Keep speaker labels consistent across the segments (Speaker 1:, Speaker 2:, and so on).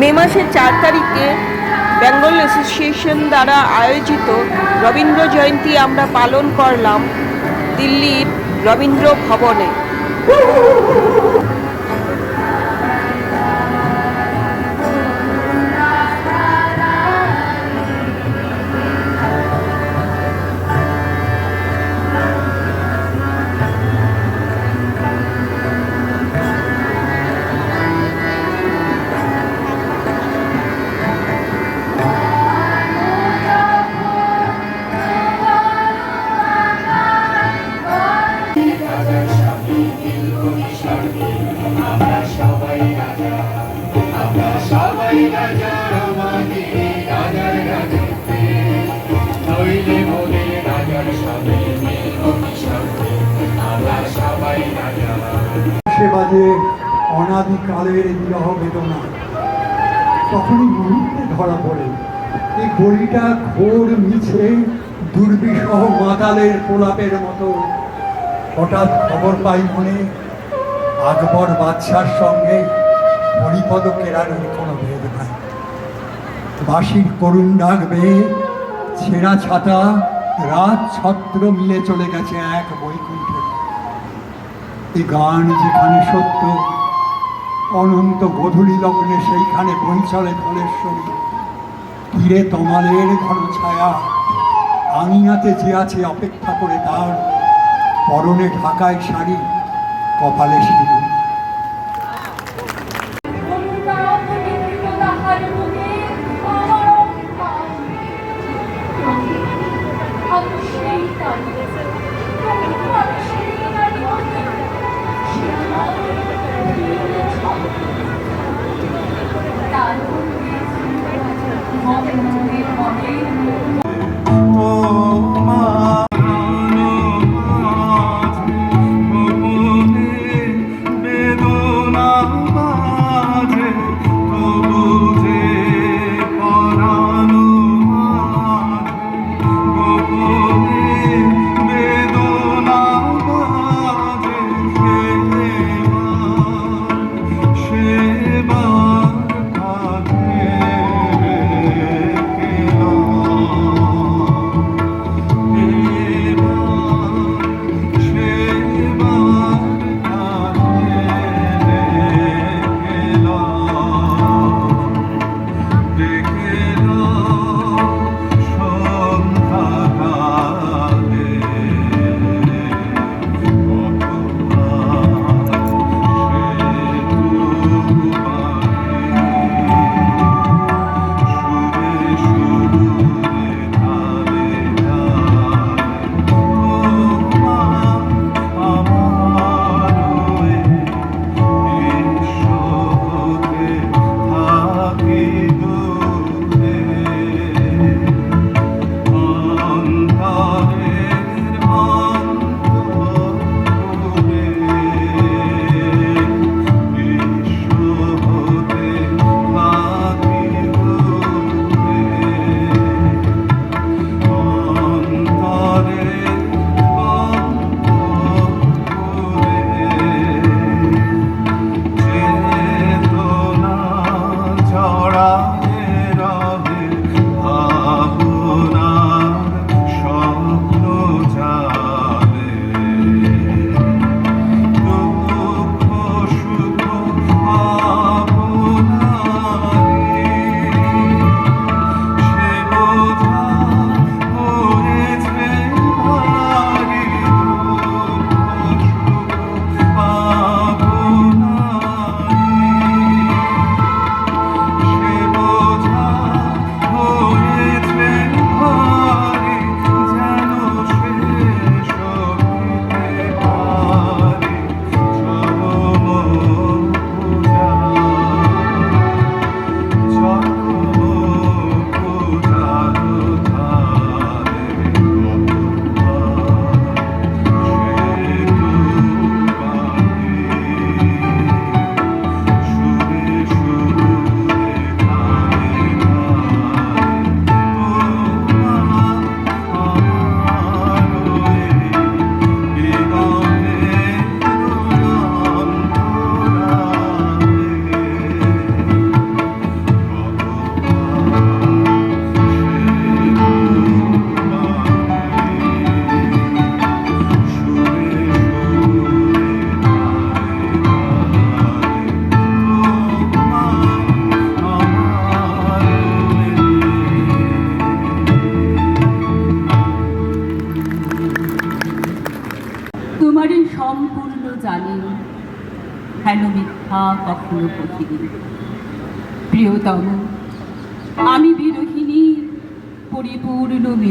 Speaker 1: মে মাসের চার তারিখে বেঙ্গল অ্যাসোসিয়েশন দ্বারা আয়োজিত রবীন্দ্র জয়ন্তী আমরা পালন করলাম দিল্লির রবীন্দ্র ভবনে।
Speaker 2: অনাদিকালের বিরহ বেদনা। তখনই মুহূর্তে ধরা পড়ে। এই গলিটা ঘোর মিছে দুর্বিষহ মাতালের প্রলাপের মতো। হঠাৎ খবর পাই মনে, আকবর বাদশার সঙ্গে হরিপদ কেরানির কোনো ভেদ নাই। বাঁশির করুণ ডাক বেয়ে ছেঁড়া ছাতা রাত ছত্র মিলে চলে গেছে এক বৈকুণ্ঠে। এই গান যেখানে সত্য অনন্ত গধূলি লগ্নে সেইখানে বই চলে ধলেশ্বরী। তীরে তমালের ঘন ছায়া, আঙিনাতে যে আছে অপেক্ষা করে তার, পরনে ঢাকায় শাড়ি, কপালে সিঁদুর
Speaker 3: সে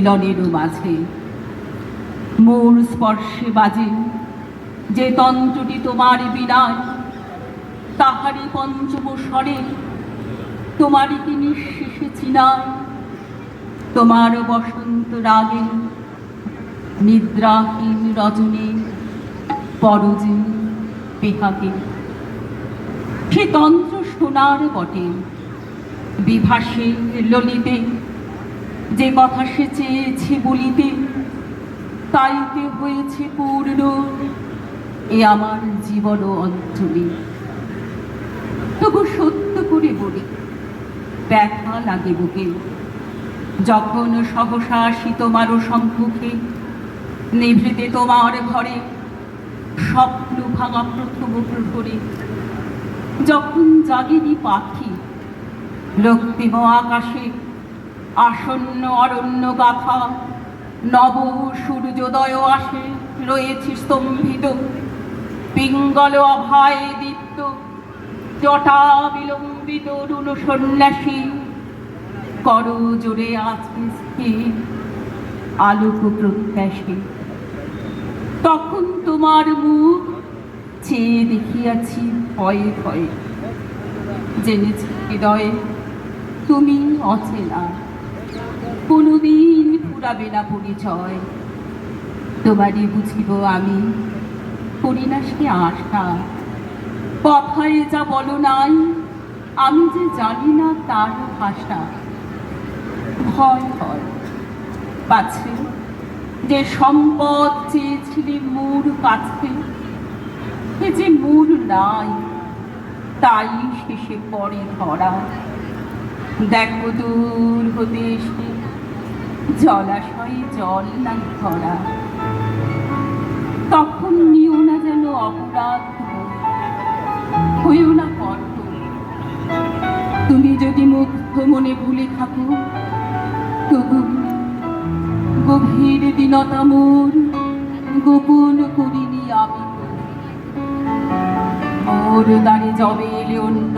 Speaker 4: পরিপূর্ণ মিলনের মাঝে। মোর স্পর্শে বাজে যে তন্ত্রটি তোমার বিনায়, তাহারই পঞ্চম স্বরে তোমারই কি নিঃশেষে চিনায়? তোমার বসন্ত রাগে নিদ্রাহীন রজনী পরজে পেহাকে সে তন্ত্র শোনার বটে বিভাসে ললিতে যে কথা সে চেয়েছে বলিতে, তাইতে হয়েছে পূর্ণ। এ আমার জীবন অঞ্চলে তবু সত্য করে বলি, ব্যথা লাগে বুকে। যখন সহসা আসি তোমার সম্মুখে নিভৃতে তোমার ঘরে, স্বপ্ন ভাঙা প্রথম করে যখন জাগেনি পাখি রক্তিম আকাশে আসন্ন অরণ্য গাথা, নব সূর্যোদয় আসে, রয়েছে স্তম্ভিত। পিঙ্গল অভয় দীপ্ত, জটা বিলম্বিত রুণ সন্ন্যাসী। কর জোরে স্থির আলোক প্রত্যাশী। তখন তোমার মুখ চেয়ে দেখিয়াছি ভয়ে ভয়ে। জেনেছি হৃদয়ে, তুমি অচেনা। কোনোদিন ফুরাবে না পরিচয়। তোমারই বুঝিব আমি সে আশা কথায় যা বলো নাই, আমি যে জানি না তার ভাষা। ভয় হয়। পাছে, যে সম্পদ চেয়েছিলি মূর কাছে যে মোর নাই, তাই শেষে পরে ধরা। দেখো দূর হতে এসে জলাশয়ে জল নাই ধরা তখন নিও না যেন অপরাধ। হইও না কর্ত তুমি যদি মুগ্ধ মনে ভুলে থাকো, তবু গভীর দিনতা মোর গোপন করিনি আমি। মোর দ্বারে জবে এলে অন্য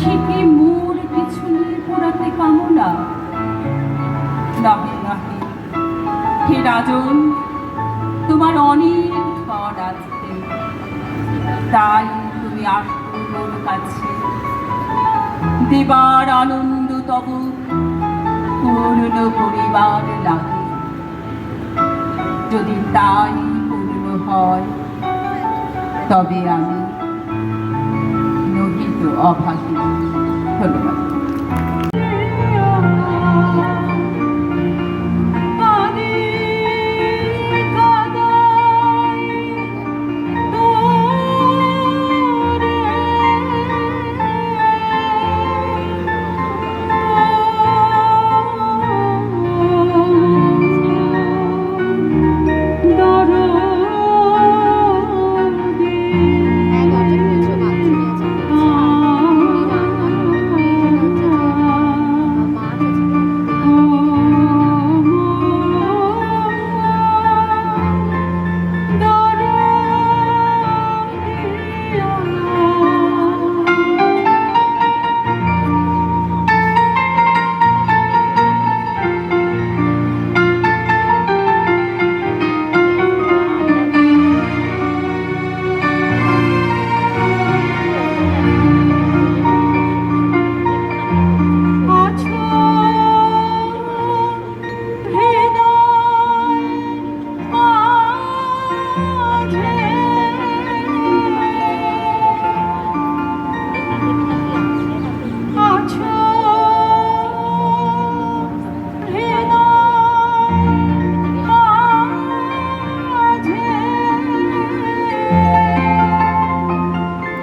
Speaker 4: সে কি মোর কিছু নিয়ে পোড়াতে কামনা। নাহে নাহে। হে রাজন, তোমার অনেক ধন আছে। তাই তুমি আসো কাছে দেবার আনন্দ তব পূর্ণ পরিবার লাগে। যদি তাই পূর্ণ হয়, তবে আমি নহিত অভাগী। ধন্যবাদ।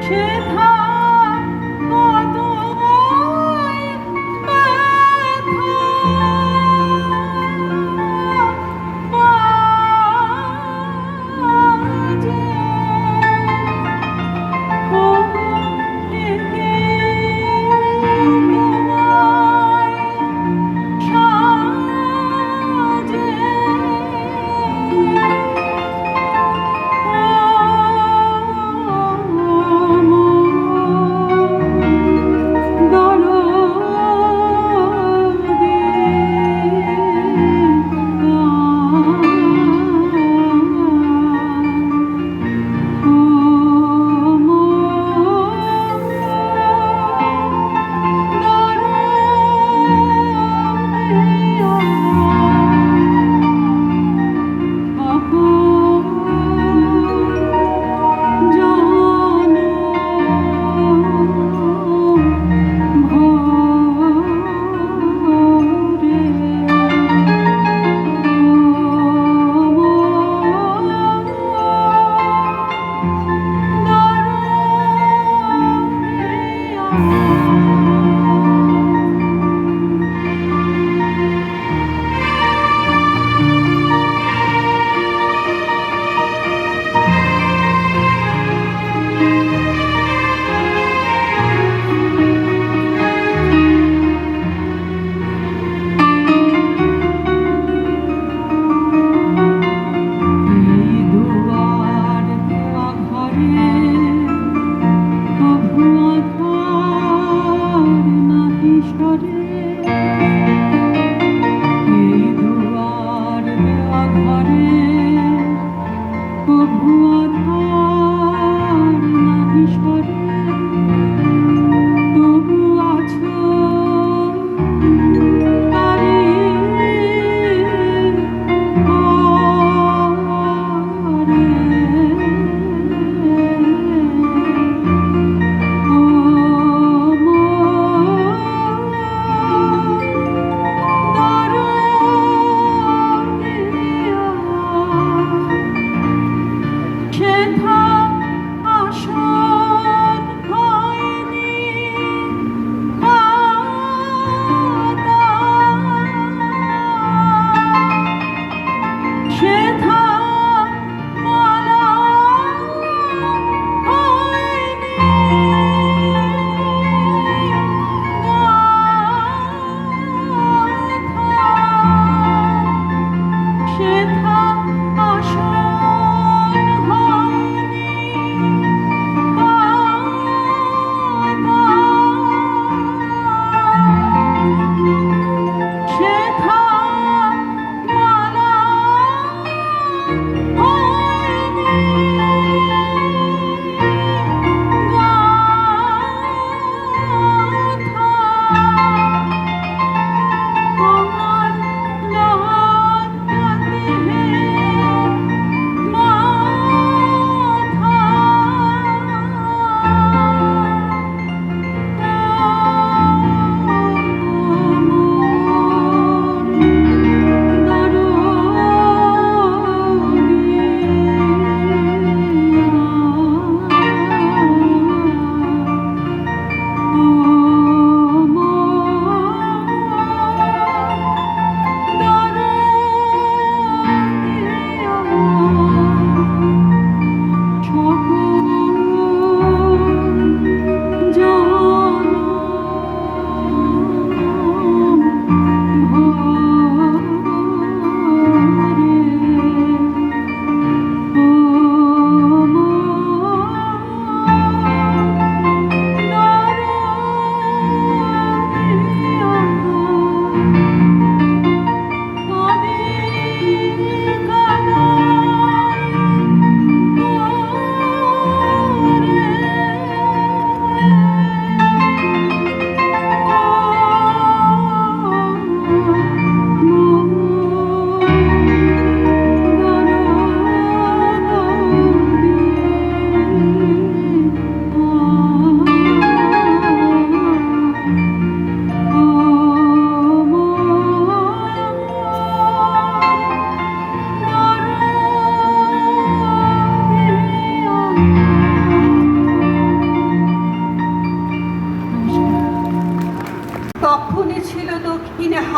Speaker 5: Shit, huh?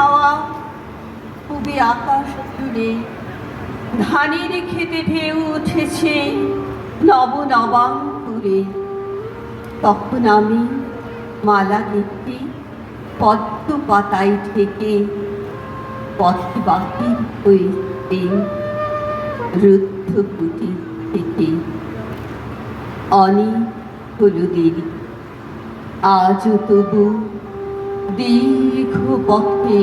Speaker 5: হাওয়া, খুবই আকাশ জুড়ে। ধানের খেতে ঢেউ উঠেছে নব নবাঙ্কুরে তখন আমি মালা গেঁথে পদ্ম পাতায় থেকে পথে বাকির হয়েছে রুদ্ধ কুটির থেকে অনেক হলো আজও তবু দীর্ঘ পথে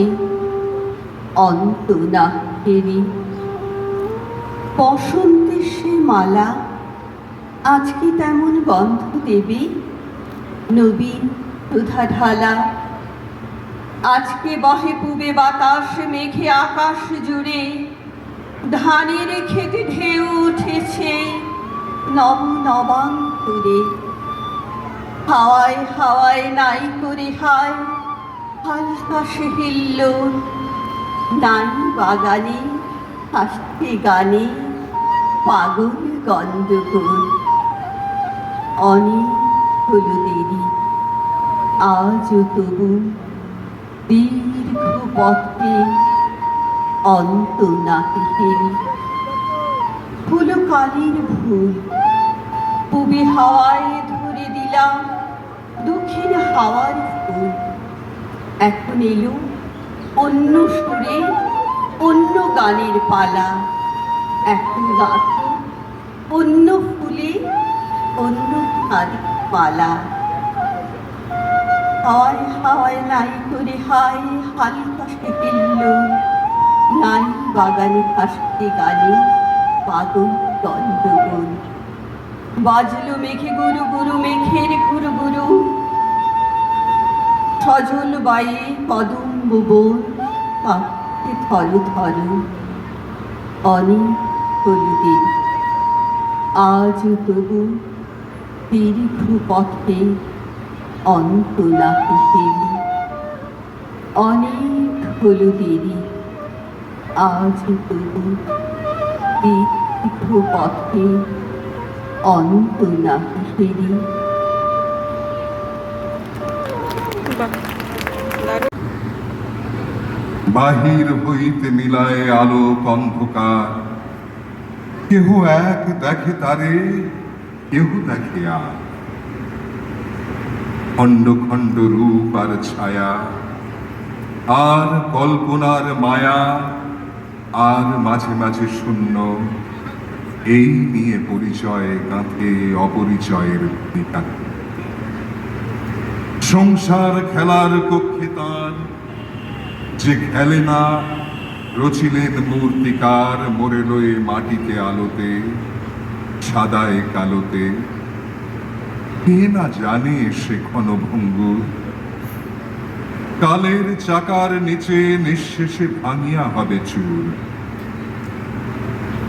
Speaker 5: অন্ত না ফেরি বসন্তের সে মালা, আজকে তেমন গন্ধ দেবে? নবীন সুধা ঢালা। আজকে বহে পুবে বাতাস, মেঘে আকাশ জুড়ে। ধানের খেতে ঢেউ উঠেছে নব নবাঙ্কুরে হাওয়ায় হাওয়ায় নাই করে হায় হাসে হিল্ল নাই বাগানে হাসতে গানে পাগল গন্ধ অনেক হলো দেরি
Speaker 6: আজও তবু দীর্ঘ পথে অন্ত নাহি হেরি ফুল কালির ভুল পুবে হাওয়ায় ধরে দিলাম দক্ষিণ হাওয়ার এখন এলো অন্য সুরে, অন্য গানের পালা। এখন গাথে অন্য ফুলে, অন্য ধারে পালা। হাওয়ায় হাওয়ায় নাই করে হায় হালকা সে কিল্ল নাই বাগানে ভাসতে গানে পাগল দণ্ডগোল বাজলো মেঘে গুরু গুরু, মেঘের গুরু গুরু। সজল বায়ে কদম্ব বোন কাঁপতে থর থর অনেক হলুদের আজ তবু দীর্ঘ পথে অন্ত নাহি অনেক হলো দেরি, আজ তবু দীর্ঘ পথে অন্ত নাহি
Speaker 7: বাহির হইতে মিলায় আলো অন্ধকার। কেহ এক দেখে তারে, কেহ দেখে আর। খণ্ড খণ্ড রূপ আর ছায়া, আর কল্পনার মায়া, আর মাঝে মাঝে শূন্য। এই নিয়ে পরিচয় গাঁথে অপরিচয়ের ভূমিকা। সংসার খেলার কক্ষে তার। যে খেলে না, রচিলেন মূর্তিকার মরে লয়ে মাটিতে আলোতে, সাদায় কালোতে। কে না জানে সে ক্ষণভঙ্গুর কালের চাকার নিচে নিঃশেষে ভাঙিয়া হবে চুর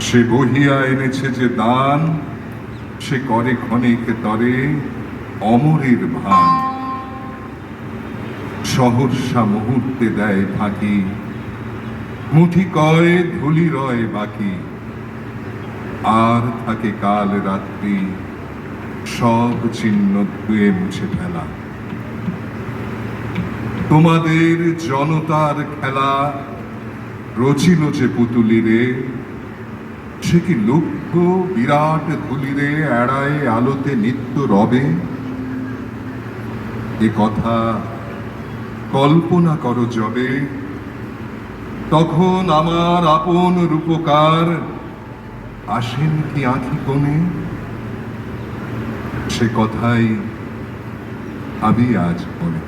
Speaker 7: সে বহিয়া এনেছে যে দান, সে করে ক্ষণিক তরে অমরের ভান। সহর্ষা মুহূর্তে দেয় ফাঁকি। মুঠি কয়, ধুলি রয় বাকি। আর থাকে কাল রাত্রি, সব চিহ্ন ধুয়ে মুছে ফেলা। তোমাদের জনতার খেলা, রচিল যে পুতুলিরে। সে কি লক্ষ্য বিরাট ধুলিরে এড়ায় আলোতে নিত্য রবে? এ কথা কল্পনা করো যবে তখন আমার আপন রূপকার আসেন কি আঁখি কোণে? সে কথাই আমি আজ মনে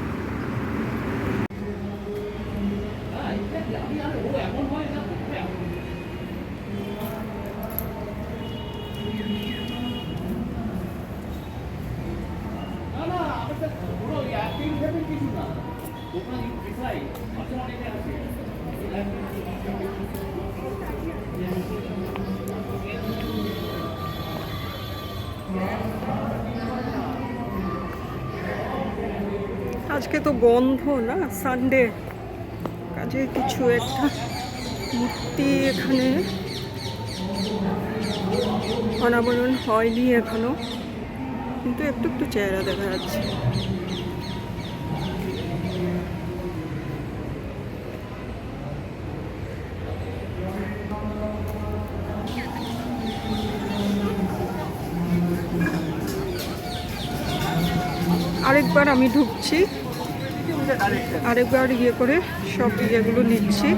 Speaker 8: সানডে কাজে কিছু একটা মূর্তি এখানে অনাবরণ হয়নি এখনও, কিন্তু একটু একটু চেহারা দেখা যাচ্ছে। আরেকবার আমি ঢুকছি। আরেকবার ইয়ে করে সব ইয়েগুলো নিচ্ছি।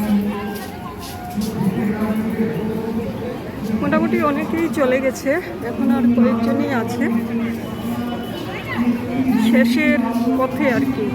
Speaker 8: মোটামুটি অনেকেই চলে গেছে, এখন আর কয়েকজনই আছে। শেষের পথে আর কি।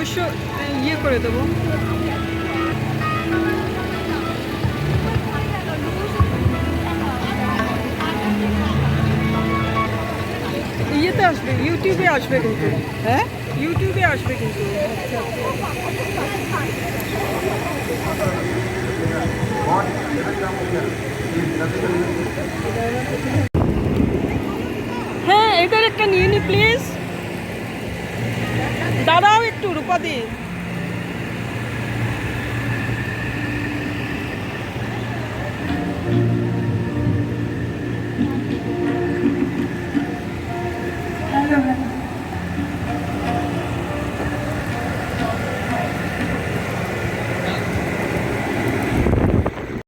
Speaker 9: অবশ্য ইয়ে করে দেবো। ইয়েতে আসবে, ইউটিউবে আসবে কিন্তু। হ্যাঁ? ইউটিউবে আসবে কিন্তু। হ্যাঁ এটার একটা নিয়ে নি, প্লিজ। দাঁড়াও একটু রূপাদি।